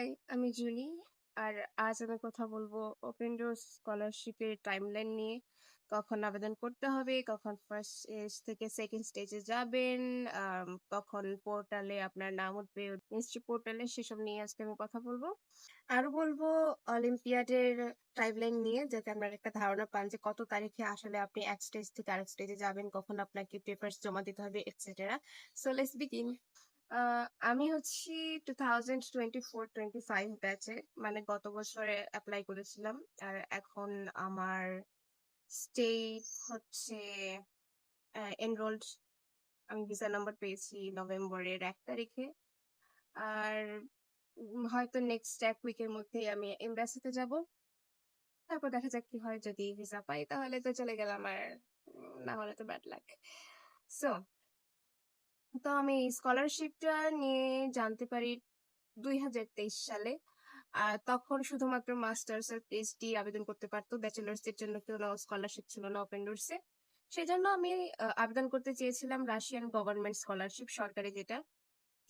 High, আমি জুনি। আর আজ আমি কথা বলব ওপেন ডোরস স্কলারশিপের টাইমলাইন নিয়ে। কখন আবেদন করতে হবে, কখন ফার্স্ট স্টেজ থেকে সেকেন্ড স্টেজে যাবেন, কখন পোর্টালে আপনার নাম উঠবে মিনিস্ট্রি পোর্টালে সেসব নিয়ে আজকে আমি কথা বলব। আরও বলব অলিম্পিয়াডের টাইমলাইন নিয়ে যাতে আপনারা একটা ধারণা পান যে কত তারিখে আসলে আপনি এক স্টেজ থেকে আরেক স্টেজে যাবেন, কখন আপনাকে পেপার জমা দিতে হবে এটসেটেরা। So let's begin. আমি হচ্ছি 2024-25 ব্যাচে মানে গত বছরে এপ্লাই করেছিলাম। আর এখন আমার স্টেট হচ্ছে এনরোলড। আমি ভিসা নাম্বার পেয়েছি নভেম্বরের এক তারিখে। আর হয়তো নেক্সট এক উইকের মধ্যেই আমি এমবাসিতে যাব। তারপর দেখা যাক কি হয়। যদি ভিসা পাই তাহলে তো চলে গেলাম আর না হলে তো ব্যাড লাগে সো তো আমি স্কলারশিপটা নিয়ে জানতে পারি ২০২৩ সালে। আর তখন শুধুমাত্র মাস্টার্স আর পিএইচডি আবেদন করতে পারতো ব্যাচেলরস এর জন্য কোনো স্কলারশিপ ছিল না ওপেন ডোরসে। সেজন্য আমি আবেদন করতে চেয়েছিলাম রাশিয়ান গভর্নমেন্ট স্কলারশিপ সরকারি যেটা।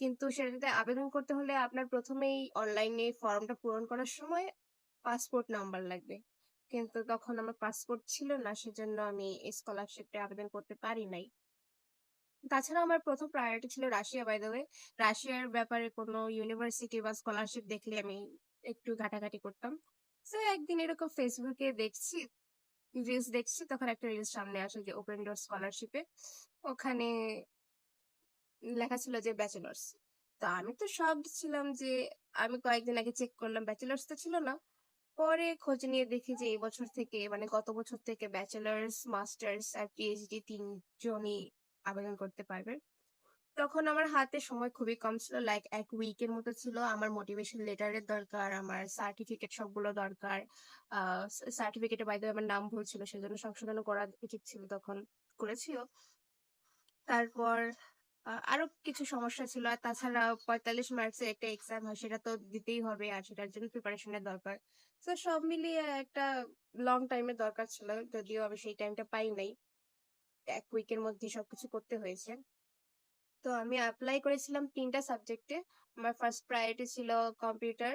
কিন্তু সেটাতে আবেদন করতে হলে আপনার প্রথমেই অনলাইনে ফর্মটা পূরণ করার সময় পাসপোর্ট নাম্বার লাগবে। কিন্তু তখন আমার পাসপোর্ট ছিল না, সেজন্য আমি স্কলারশিপটা আবেদন করতে পারি নাই। তাছাড়া আমার প্রথম প্রায়োরিটি ছিল রাশিয়া বাই দ্যা ওয়ে। রাশিয়ার ব্যাপারে কোনো ইউনিভার্সিটি বা স্কলারশিপ দেখলে আমি একটু ঘাটাঘাটি করতাম। সো একদিন এরকম ফেসবুকে দেখছি, রিলস দেখছি তখন একটা রিলস সামনে আসে যে ওপেন ডোর স্কলারশিপে ওখানে লেখা ছিল যে ব্যাচেলরস। তো আমি তো সব ছিলাম যে আমি কয়েকদিন আগে চেক করলাম ব্যাচেলরস তো ছিল না। পরে খোঁজ নিয়ে দেখি যে এই বছর থেকে মানে গত বছর থেকে ব্যাচেলরস, মাস্টার্স আর পিএইচডি ৩ জনই আবেদন করতে পারবে। তখন আমার হাতে সময় খুবই কম ছিল। লাইক ১ উইকের মতো ছিল। আমার মোটিভেশন লেটারের দরকার, আমার সার্টিফিকেট সবগুলো দরকার। সার্টিফিকেটে বাই দ্যা ওয়ে আমার নাম ভুল ছিল সেজন্য সংশোধনও করা উচিত ছিল তখন। করেছিও। তারপর আরও কিছু সমস্যা ছিল। আর তাছাড়া ৪৫ মার্কসের একটা এক্সাম হয় সেটা তো দিতেই হবে আর সেটার জন্য প্রিপারেশন এর দরকার। তো সব মিলিয়ে একটা লং টাইম এর দরকার ছিল। যদিও আমি সেই টাইমটা পাই নাই। ১ উইকের মধ্যেই সবকিছু করতে হয়েছে। তো আমি এপ্লাই করেছিলাম ৩ টা সাবজেক্টে। আমার ফার্স্ট প্রায়োরিটি ছিল computer,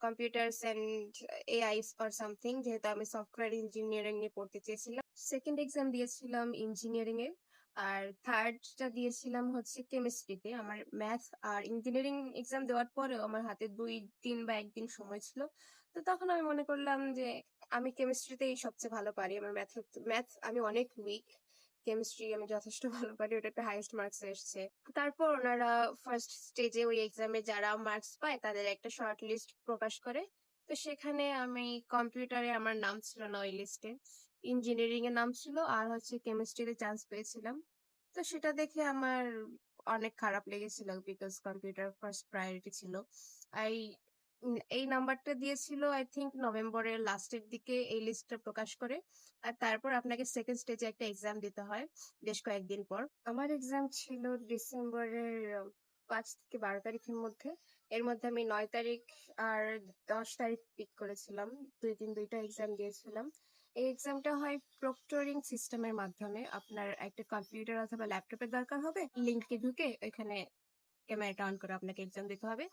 computers and AI or something যেহেতু আমি সফটওয়্যার ইঞ্জিনিয়ারিং নিয়ে পড়তে চেয়েছিলাম। সেকেন্ড এক্সাম দিয়েছিলাম ইঞ্জিনিয়ারিং এ। আর থার্ড টা দিয়েছিলাম হচ্ছে কেমিস্ট্রিতে। আমার ম্যাথ আর ইঞ্জিনিয়ারিং এক্সাম দেওয়ার পরেও আমার হাতে দুই দিন বা ১ দিন সময় ছিল। তো তখন আমি মনে করলাম যে আমি কেমিস্ট্রিতেই সবচেয়ে ভালো পারি। আমার ম্যাথ ম্যাথ আমি অনেক উইক। কেমিস্ট্রি আমি যথেষ্ট ভালো পারি। ওটাতে হাইয়েস্ট মার্কস এসছে। তারপর ওনারা ফার্স্ট স্টেজে ওই এক্সামে যারা মার্কস পায়, তাদের একটা শর্ট লিস্ট প্রকাশ করে। তো সেখানে আমি কম্পিউটারে আমার নাম ছিল না ওই লিস্টে। ইঞ্জিনিয়ারিং এর নাম ছিল আর হচ্ছে কেমিস্ট্রিতে চান্স পেয়েছিলাম। তো সেটা দেখে আমার অনেক খারাপ লেগেছিল বিকজ কম্পিউটার ফার্স্ট প্রায়োরিটি ছিল। আই এই নাম্বারটা দিয়েছিল আই থিঙ্ক নভেম্বরের লাস্টের দিকে এই লিস্টটা প্রকাশ করে। আর তারপর আপনাকে সেকেন্ড স্টেজে একটা এক্সাম দিতে হয়, বেশ কয়েকদিন পর। আমার এক্সাম ছিল ডিসেম্বরের পাঁচ থেকে ১২ তারিখের মধ্যে। এর মধ্যে আমি নয় তারিখ আর ১০ তারিখ পিক করেছিলাম। দুই দিন দুইটা এক্সাম দিয়েছিলাম। এই এক্সামটা হয় প্রক্টরিং সিস্টেমের মাধ্যমে। আপনার একটা কম্পিউটার অথবা ল্যাপটপের দরকার হবে। লিঙ্কে ঢুকে ওইখানে ক্যামেরাটা অন করে আপনাকে এক্সাম দিতে হবে।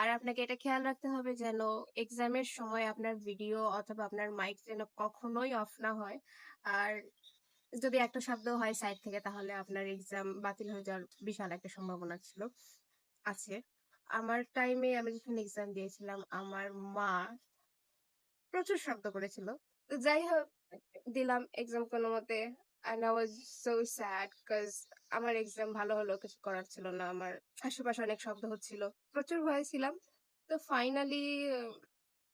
আর আপনাকে এটা খেয়াল রাখতে হবে যেন এক্সামের সময় আপনার ভিডিও অথবা আপনার মাইক যেন কখনোই অফ না হয়। আর যদি একটা শব্দও হয় সাইড থেকে তাহলে আপনার এক্সাম বাতিল হয়ে যাওয়ার বিশাল একটা সম্ভাবনা ছিল, আছে। আমার টাইমে আমি যখন এক্সাম দিয়েছিলাম, আমার মা প্রচুর শব্দ করেছিল। যাই হোক, দিলাম এক্সাম কোনমতে and I was so sad cause আমার এক্সাম ভালো হলেও কিছু করার ছিল না। আমার আশেপাশে অনেক শব্দ হচ্ছিল। প্রচুর ভয়ে ছিলাম। তো ফাইনালি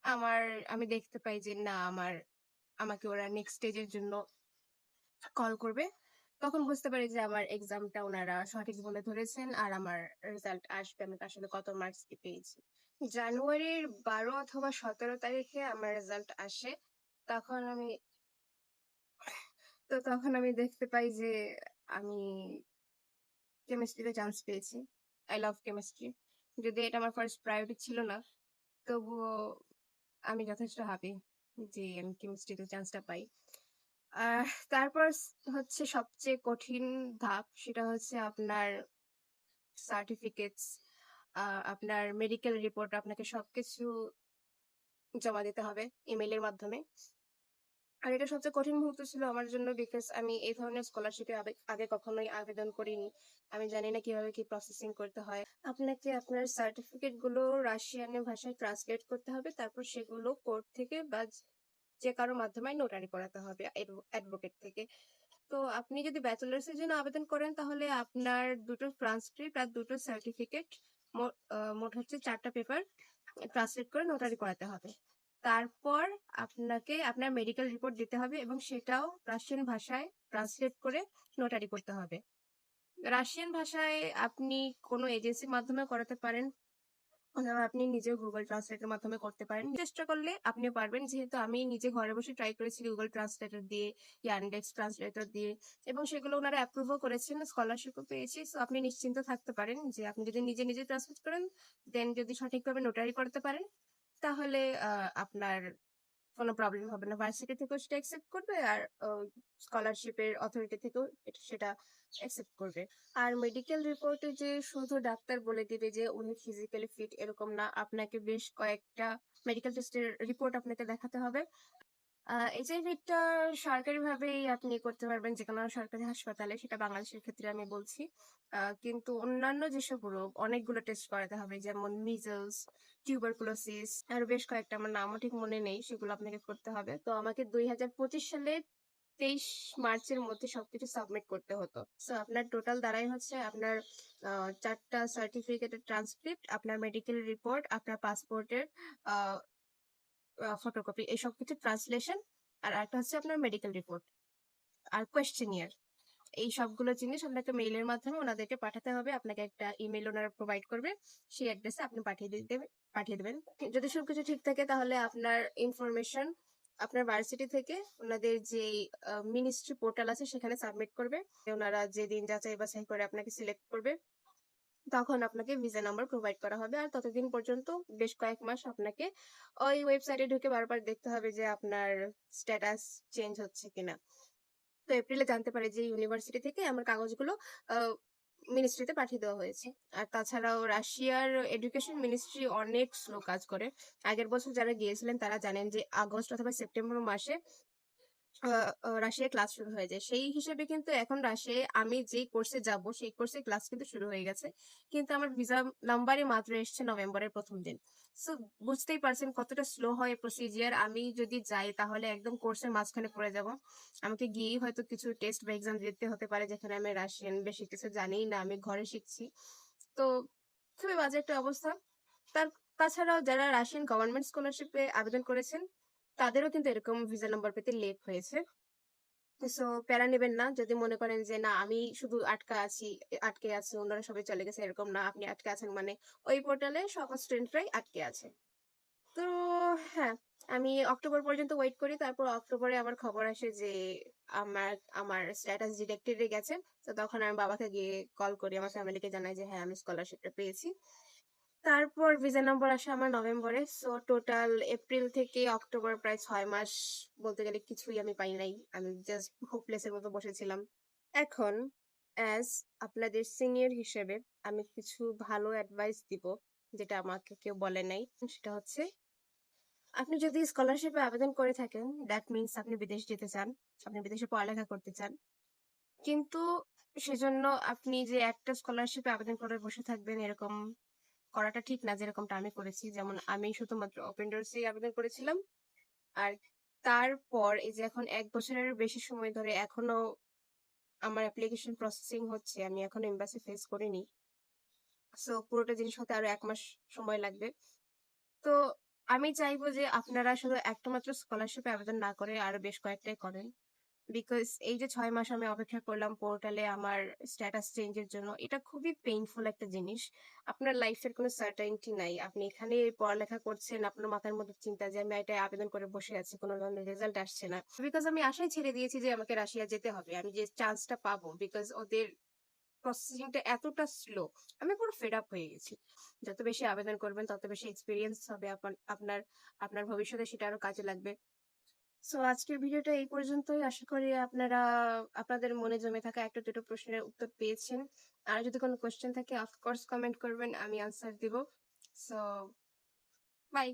আমার, আমি দেখতে পাই যে না, আমার, আমাকে ওরা নেক্সট স্টেজের জন্য কল করবে। তখন বুঝতে পারি যে আমার এক্সামটা উনারা সঠিক বলে ধরেছেন আর আমার রেজাল্ট আসবে। আমি আসলে কত মার্কস কি পেয়েছি। জানুয়ারির ১২ অথবা ১৭ তারিখে আমার রেজাল্ট আসে। তখন আমি, তো তখন আমি দেখতে পাই যে আমি কেমিস্ট্রিতে চান্স পেয়েছি। I love chemistry. যদি এটা আমার ফার্স্ট প্রায়োরিটি ছিল না। তবুও আমি যথেষ্ট হ্যাপি যে আমি কেমিস্ট্রিতে চান্সটা পাই। আহ, তারপর হচ্ছে সবচেয়ে কঠিন ধাপ সেটা হচ্ছে আপনার সার্টিফিকেটস। আপনার মেডিকেল রিপোর্ট আপনাকে সবকিছু জমা দিতে হবে ইমেলের মাধ্যমে আর এটা সবচেয়ে কঠিন মুহূর্ত ছিল আমার জন্য বিকজ আমি এই ধরনের স্কলারশিপে আগে কখনোই আবেদন করিনি। আমি জানি না কীভাবে কি প্রসেসিং করতে হয়। আপনাকে আপনার সার্টিফিকেটগুলো রাশিয়ানের ভাষায় ট্রান্সলেট করতে হবে, তারপর সেগুলো কোর্ট থেকে বা যে কারও মাধ্যমে নোটারি করাতে হবে অ্যাডভোকেট থেকে। তো আপনি যদি ব্যাচেলার্স এর জন্য আবেদন করেন, তাহলে আপনার দুটো ট্রান্সক্রিপ্ট আর দুটো সার্টিফিকেট মোট হচ্ছে চারটা পেপার ট্রান্সলেট করে নোটারি করাতে হবে। তারপর আপনাকে আপনার মেডিকেল রিপোর্ট দিতে হবে এবং সেটাও রাশিয়ান ভাষায় ট্রান্সলেট করে নোটারি করতে হবে। রাশিয়ান ভাষায় আপনি কোনো এজেন্সির মাধ্যমে করাতে পারেন আপনি নিজে গুগল ট্রান্সলেটের মাধ্যমে করতে পারেন। চেষ্টা করলে আপনি পারবেন, যেহেতু আমি নিজে ঘরে বসে ট্রাই করেছি গুগল ট্রান্সলেটর দিয়ে ইয়ান্ডেক্স ট্রান্সলেটর দিয়ে এবং সেগুলো ওনারা অ্যাপ্রুভও করেছেন স্কলারশিপও পেয়েছি। সো আপনি নিশ্চিন্ত থাকতে পারেন যে আপনি যদি নিজে নিজে ট্রান্সলেট করেন দেন যদি সঠিকভাবে নোটারি করতে পারেন তাহলে আপনার কোনো প্রবলেম হবে না। ভার্সিটি থেকেও সেটা অ্যাকসেপ্ট করবে আর স্কলারশিপের অথরিটি থেকেও সেটা অ্যাকসেপ্ট করবে। আর মেডিকেল রিপোর্টে যে শুধু ডাক্তার বলে দিবে যে, উনি ফিজিক্যালি ফিট এরকম না। আপনাকে বেশ কয়েকটা মেডিকেল টেস্টের রিপোর্ট আপনাকে দেখাতে হবে। এইচআইভিটা সরকারি ভাবেই আপনি করতে পারবেন যে কোনো সরকারি হাসপাতালে, সেটা বাংলাদেশের ক্ষেত্রে আমি বলছি। কিন্তু অন্যান্য যেসব রোগ, অনেকগুলো টেস্ট করাতে হবে, যেমন মিজলস টিউবারকুলোসিস আর বেশ কয়েকটা, আমার নামও ঠিক মনে নেই, সেগুলো আপনাকে করতে হবে। তো আমাকে দুই হাজার পঁচিশ সালে তেইশ মার্চের মধ্যে সবকিছু সাবমিট করতে হতো। সো আপনার টোটাল দাঁড়াই হচ্ছে আপনার চারটা সার্টিফিকেটের ট্রান্সক্রিপ্ট আপনার মেডিকেল রিপোর্ট আপনার পাসপোর্টের ফটোকপি এই সব কিছু ট্রান্সলেশন আর একটা হচ্ছে আপনার মেডিকেল রিপোর্ট আর কোয়েশ্চেনিয়ার এই সবগুলো জিনিস আপনাকে মেইলের মাধ্যমে ওনাদেরকে পাঠাতে হবে। আপনাকে একটা ইমেল ওনারা প্রোভাইড করবে। সেই অ্যাড্রেসে আপনি পাঠিয়ে দিতে, পাঠিয়ে দেবেন। যদি সবকিছু ঠিক থাকে তাহলে আপনার ইনফরমেশন আপনার ভার্সিটি থেকে ওনাদের যে মিনিস্ট্রি পোর্টাল আছে সেখানে সাবমিট করবে। ওনারা যেদিন যাচাই বাছাই করে আপনাকে সিলেক্ট করবে। তখন আপনাকে ভিসা নাম্বার প্রোভাইড করা হবে। আর ততদিন পর্যন্ত বেশ কয়েক মাস আপনাকে ওই ওয়েবসাইটে ঢুকে বারবার দেখতে হবে যে আপনার স্ট্যাটাস চেঞ্জ হচ্ছে কিনা। তো এপ্রিলে জানতে পারে যে ইউনিভার্সিটি থেকে আমার কাগজগুলো মিনিস্ট্রিতে পাঠিয়ে দেওয়া হয়েছে। আর তাছাড়াও রাশিয়ার এডুকেশন মিনিস্ট্রি অনেক স্লো কাজ করে। আগের বছর যারা গিয়েছিলেন তারা জানেন যে আগস্ট অথবা সেপ্টেম্বর মাসে রাশিয়ায় ক্লাস শুরু হয়ে যায়। সেই হিসেবে কিন্তু এখন রাশিয়ায় আমি যেই কোর্সে যাব, সেই কোর্সে ক্লাস কিন্তু শুরু হয়ে গেছে। কিন্তু আমার ভিসা নাম্বারই মাত্র এসছে নভেম্বরের প্রথম দিন। সো বুঝতেই পারছেন কতটা স্লো হয় প্রসিজিয়ার আমি যদি যাই তাহলে একদম কোর্সের মাঝখানে পড়ে যাব। আমাকে গিয়েই হয়তো কিছু টেস্ট বা এক্সাম দিতে হতে পারে, যেখানে আমি রাশিয়ান বেশি কিছু জানি না, আমি ঘরে শিখছি। তো, খুবই বাজে একটা অবস্থা। তার, তাছাড়াও যারা রাশিয়ান গভর্নমেন্ট স্কলারশিপে আবেদন করেছেন তাদেরও কিন্তু এরকম ভিসা নাম্বার পেতে লেট হয়েছে। সো প্যারা নেবেন না। যদি মনে করেন যে, না, আমি শুধু আটকা আছি, আটকে আছে অন্যরা সবাই চলে গেছে, এরকম না, আপনি আটকে আছেন মানে ওই পোর্টালে সব স্টুডেন্টরাই আটকে আছে। তো হ্যাঁ আমি অক্টোবর পর্যন্ত ওয়েট করি। তারপর অক্টোবরে আমার খবর আসে যে, আমার আমার স্ট্যাটাস ডিডেক্টেড গেছে। তো তখন আমি বাবাকে গিয়ে কল করি, আমার ফ্যামিলিকে জানাই যে হ্যাঁ আমি স্কলারশিপটা পেয়েছি। তারপর ভিসা নম্বর আসে আমার নভেম্বরে। সো টোটাল এপ্রিল থেকে অক্টোবর প্রায় ছয় মাস বলতে গেলে কিছুই আমি পাই নাই। আমি জাস্ট হোপলেসের মতো বসেছিলাম। এখন অ্যাজ আপনাদের সিনিয়র হিসেবে আমি কিছু ভালো অ্যাডভাইস দিব, যেটা আমাকে কেউ বলে নাই। সেটা হচ্ছে, আপনি যদি স্কলারশিপে আবেদন করে থাকেন দ্যাট মিনস আপনি বিদেশ যেতে চান, আপনি বিদেশে পড়ালেখা করতে চান। কিন্তু সেজন্য আপনি যে একটা স্কলারশিপে আবেদন করে বসে থাকবেন, এরকম করাটা ঠিক না যেরকমটা আমি করেছি। যেমন আমি শুধুমাত্র ওপেন ডোরসে আবেদন করেছিলাম। আর তারপর এই যে এখন এক বছরের বেশি সময় ধরে এখনও আমার অ্যাপ্লিকেশন প্রসেসিং হচ্ছে, আমি এখনও এমবাসি ফেস করিনি। সো পুরোটা জিনিস হতে আরও এক মাস সময় লাগবে। তো আমি চাইব যে আপনারা শুধু একটা মাত্র স্কলারশিপে আবেদন না করে আরও বেশ কয়েকটাই করেন। বিকজ এই যে ছয় মাস আমি অপেক্ষা করলাম পোর্টালে আমার স্ট্যাটাস চেঞ্জের জন্য, এটা খুবই পেইনফুল একটা জিনিস। আপনার লাইফের কোনো সার্টাইনিটি নাই। আপনি এখানে পড়ালেখা করছেন, আপনার মাথার মধ্যে চিন্তা যে আমি এটা আবেদন করে বসে আছি, কোনো ধরনের রেজাল্ট আসছে না। বিকজ আমি আশাই ছেড়ে দিয়েছি যে আমাকে রাশিয়া যেতে হবে। আমি যে চান্সটা পাবো বিকজ ওদের প্রসেসিংটা এতটা স্লো আমি পুরো ফেড আপ হয়ে গেছি। যত বেশি আবেদন করবেন, তত বেশি এক্সপিরিয়েন্স হবে আপন- আপনার আপনার ভবিষ্যতে সেটা আরও কাজে লাগবে। সো আজকের ভিডিওটা এই পর্যন্তই। আশা করি আপনারা, আপনাদের মনে জমে থাকা একটা দুটো প্রশ্নের উত্তর পেয়েছেন। আর যদি কোনো কোয়েশ্চেন থাকে অফকোর্স কমেন্ট করবেন। আমি আনসার দিব। So bye.